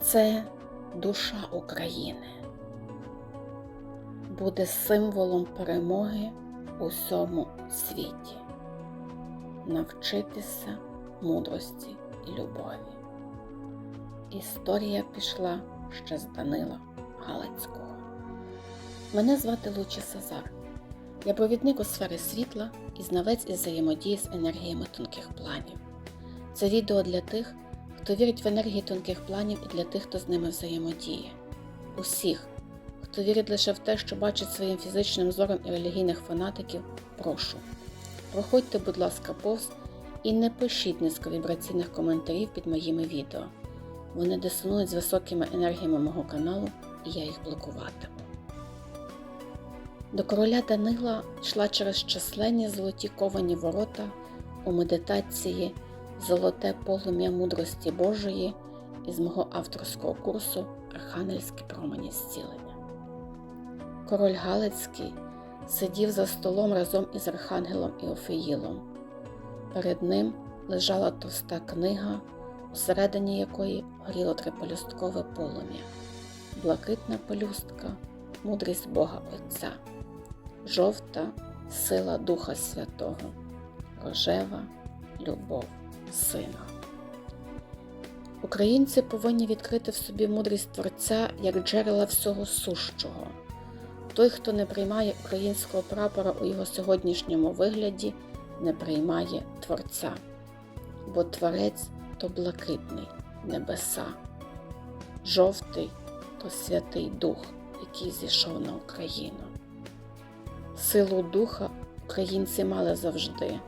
Це душа України. Буде символом перемоги у всьому світі. Навчитися мудрості і любові. Історія пішла ще з Данила Галицького. Мене звати Лучі Сазар. Я провідник у сфері світла і знавець із взаємодії з енергіями тонких планів. Це відео для тих, хто вірить в енергії тонких планів і для тих, хто з ними взаємодіє. Усіх, хто вірить лише в те, що бачить своїм фізичним зором і релігійних фанатиків, прошу. Проходьте, будь ласка, повз і не пишіть низьковібраційних коментарів під моїми відео. Вони дисонують з високими енергіями мого каналу, і я їх блокуватиму. До короля Данила йшла через численні золоті ковані ворота у медитації Золоте полум'я мудрості Божої із мого авторського курсу Архангельські промені зцілення. Король Галицький сидів за столом разом із Архангелом Іофеїлом. Перед ним лежала товста книга, усередині якої горіло триполюсткове полум'я, блакитна пелюстка, мудрість Бога Отця, жовта сила Духа Святого, рожева любов Сина. Українці повинні відкрити в собі мудрість Творця як джерела всього сущого. Той, хто не приймає українського прапора у його сьогоднішньому вигляді, не приймає Творця, бо Творець то блакитний небеса, жовтий то Святий Дух, який зійшов на Україну. Силу духа українці мали завжди.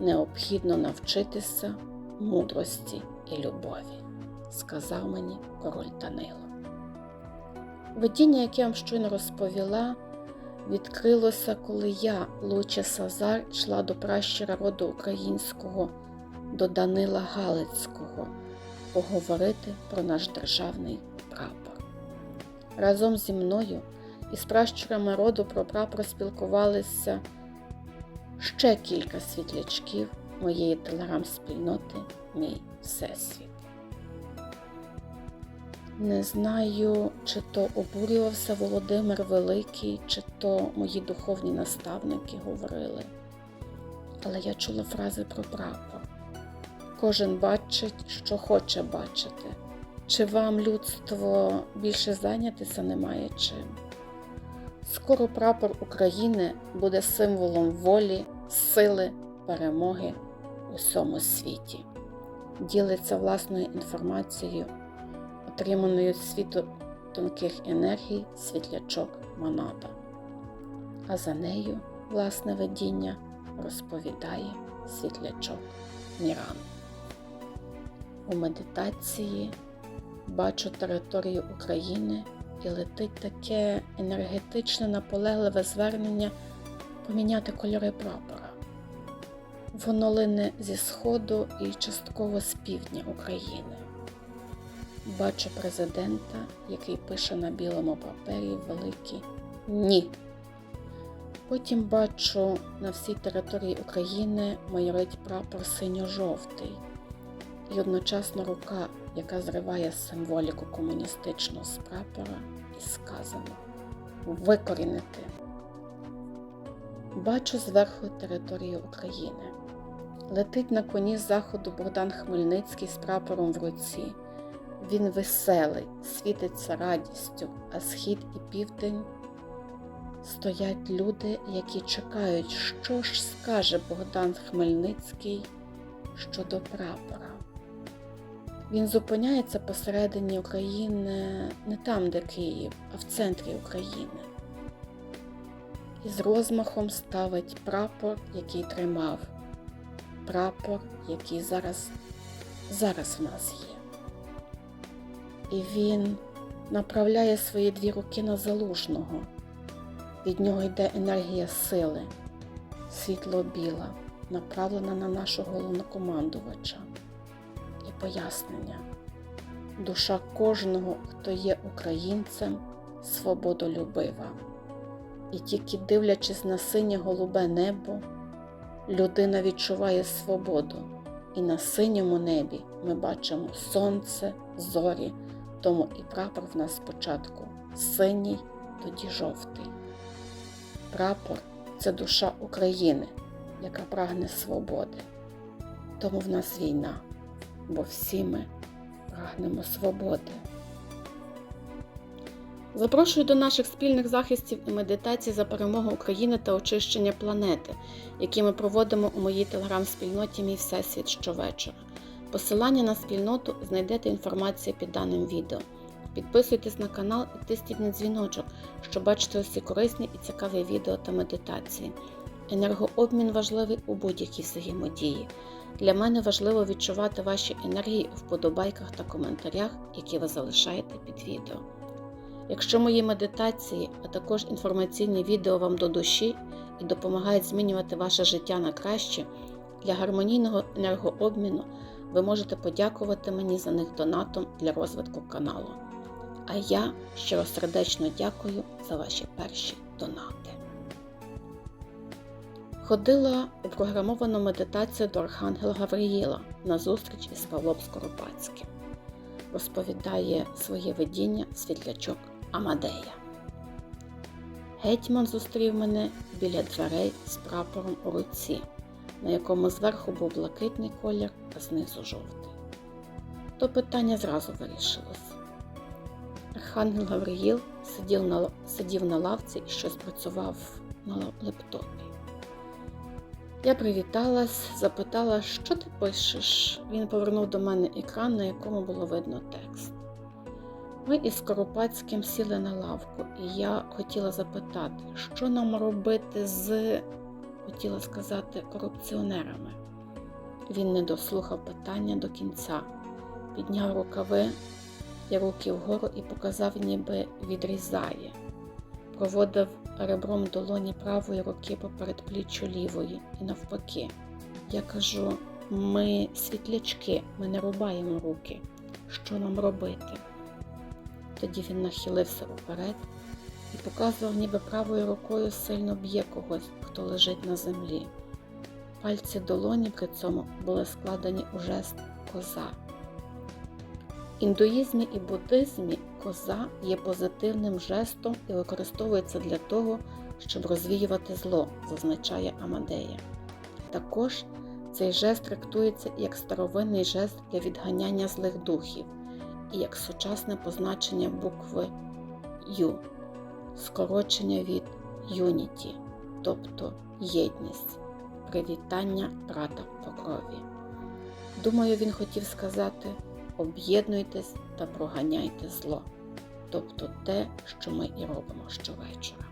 Необхідно навчитися мудрості і любові, сказав мені король Данило. Видіння, яке я вам щойно розповіла, відкрилося, коли я, Луча Сазар, йшла до пращура роду українського, до Данила Галицького, поговорити про наш державний прапор. Разом зі мною і з пращурами роду про прапор спілкувалися ще кілька світлячків моєї телеграм-спільноти Мій Всесвіт. Не знаю, чи то обурювався Володимир Великий, чи то мої духовні наставники говорили. Але я чула фрази про прапор. Кожен бачить, що хоче бачити. Чи вам людство більше зайнятися немає чим? Скоро прапор України буде символом волі, сили, перемоги у всьому світі. Ділиться власною інформацією, отриманою від світу тонких енергій світлячок Монада. А за нею власне видіння розповідає світлячок Міран. У медитації бачу територію України і летить таке енергетичне наполегливе звернення поміняти кольори прапора. Воно лине зі сходу і частково з півдня України. Бачу президента, який пише на білому папері великі Ні. Потім бачу на всій території України майорить прапор синьо-жовтий і одночасно рука, яка зриває символіку комуністичного з прапора, сказано викорінити. Бачу зверху територію України. Летить на коні з заходу Богдан Хмельницький з прапором в руці. Він веселий, світиться радістю, а схід і південь стоять люди, які чекають, що ж скаже Богдан Хмельницький щодо прапора. Він зупиняється посередині України не там, де Київ, а в центрі України. І з розмахом ставить прапор, який тримав, прапор, який зараз, зараз в нас є. І він направляє свої дві руки на залужного. Від нього йде енергія сили, світло біла, направлена на нашого головнокомандувача пояснення. Душа кожного, хто є українцем, свободолюбива. І тільки дивлячись на синє голубе небо, людина відчуває свободу, і на синьому небі ми бачимо сонце, зорі, Тому і прапор в нас спочатку синій, тоді жовтий. Прапор це душа України, яка прагне свободи. Тому в нас війна, бо всі ми прагнемо свободи. Запрошую до наших спільних захистів і медитацій за перемогу України та очищення планети, які ми проводимо у моїй телеграм-спільноті Мій Всесвіт щовечора. Посилання на спільноту знайдете інформацію під даним відео. Підписуйтесь на канал і тисніть на дзвіночок, щоб бачити усі корисні і цікаві відео та медитації. Енергообмін важливий у будь-якій взаємодії. Для мене важливо відчувати ваші енергії у вподобайках та коментарях, які ви залишаєте під відео. Якщо мої медитації, а також інформаційні відео вам до душі і допомагають змінювати ваше життя на краще, для гармонійного енергообміну ви можете подякувати мені за них донатом для розвитку каналу. А я щиросердечно дякую за ваші перші донати. Ходила програмовану медитацію до Архангела Гавриїла на зустріч із Павлом Скоропадським. Розповідає своє видіння світлячок Амадея. Гетьман зустрів мене біля дверей з прапором у руці, на якому зверху був блакитний колір, а знизу жовтий. То питання зразу вирішилось. Архангел Гавриїл сидів на, сидів на лавці і щось працював на лептопі. Я привіталась, запитала, що ти пишеш. Він повернув до мене екран, на якому було видно текст. Ми із Скоропадським сіли на лавку, і я хотіла запитати, що нам робити з, хотіла сказати, корупціонерами. Він не дослухав питання до кінця, підняв рукави і руки вгору і показав, ніби відрізає. Проводив ребром долоні правої руки поперед пліччю лівої і навпаки. Я кажу: ми світлячки, ми не рубаємо руки. Що нам робити? Тоді він нахилився уперед і показував, ніби правою рукою сильно б'є когось, хто лежить на землі. Пальці долоні при цьому були складені у жест коза. В індуїзмі і буддизмі коза є позитивним жестом і використовується для того, щоб розвіювати зло, зазначає Амадея. Також цей жест трактується як старовинний жест для відганяння злих духів і як сучасне позначення букви Ю, скорочення від Юніті, тобто єдність, привітання брата по крові. Думаю, він хотів сказати об'єднуйтесь та проганяйте зло, тобто те, що ми і робимо щовечора.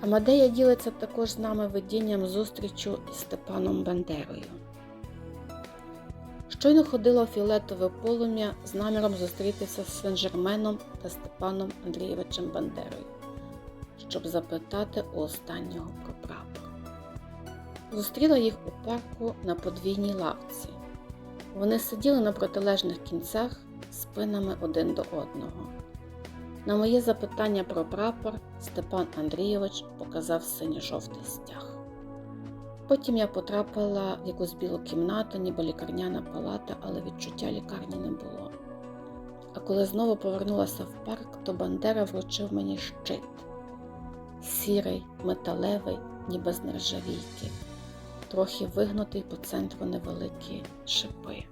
Амадея ділиться також з нами видінням зустрічу із Степаном Бандерою. Щойно ходила фіолетове полум'я з наміром зустрітися з Сен-Жерменом та Степаном Андрійовичем Бандерою, щоб запитати у останнього про прапор. Зустріла їх у парку на подвійній лавці. Вони сиділи на протилежних кінцях спинами один до одного. На моє запитання про прапор Степан Андрійович показав синьо-жовтий стяг. Потім я потрапила в якусь білу кімнату, ніби лікарняна палата, але відчуття лікарні не було. А коли знову повернулася в парк, то Бандера вручив мені щит сірий, металевий, ніби з нержавійки, трохи вигнутий по центру невеликі шипи.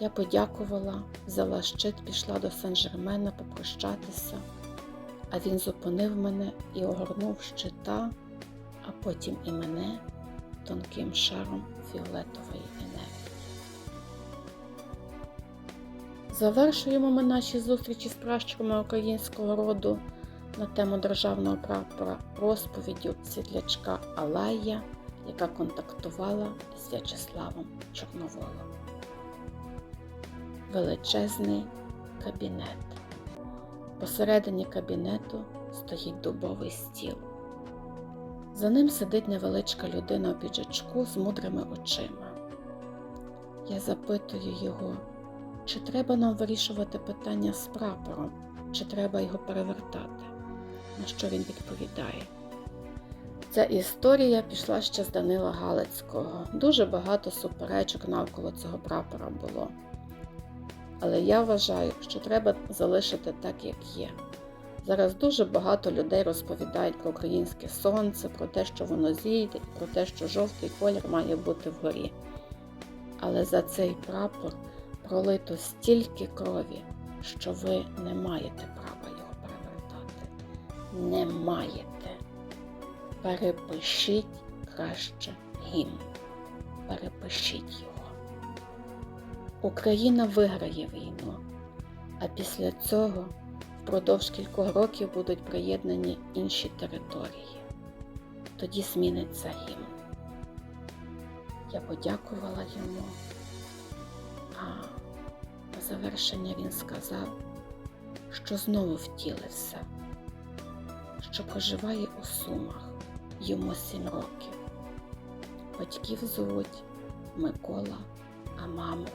Я подякувала, взяла щит, пішла до Сен-Жермена попрощатися, а він зупинив мене і огорнув щита а потім і мене тонким шаром фіолетової енергії. Завершуємо ми наші зустрічі з пращурами українського роду на тему державного прапора розповіддю світлячка Алая, яка контактувала з В'ячеславом Чорноволом. Величезний кабінет. Посередині кабінету стоїть дубовий стіл. За ним сидить невеличка людина у піджачку з мудрими очима. Я запитую його, чи треба нам вирішувати питання з прапором, чи треба його перевертати, на що він відповідає. Ця історія пішла ще з Данила Галицького. Дуже багато суперечок навколо цього прапора було. Але я вважаю, що треба залишити так, як є. Зараз дуже багато людей розповідають про українське сонце, про те, що воно зійде, і про те, що жовтий колір має бути вгорі. Але за цей прапор пролито стільки крові, що ви не маєте права його перевертати. Не маєте. Перепишіть краще гімн. Перепишіть його. Україна виграє війну, а після цього впродовж кількох років будуть приєднані інші території. Тоді зміниться гімн. Я подякувала йому, а на завершення він сказав, що знову втілився, що проживає у Сумах, йому сім років. Батьків звуть Микола, а маму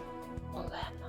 Олена.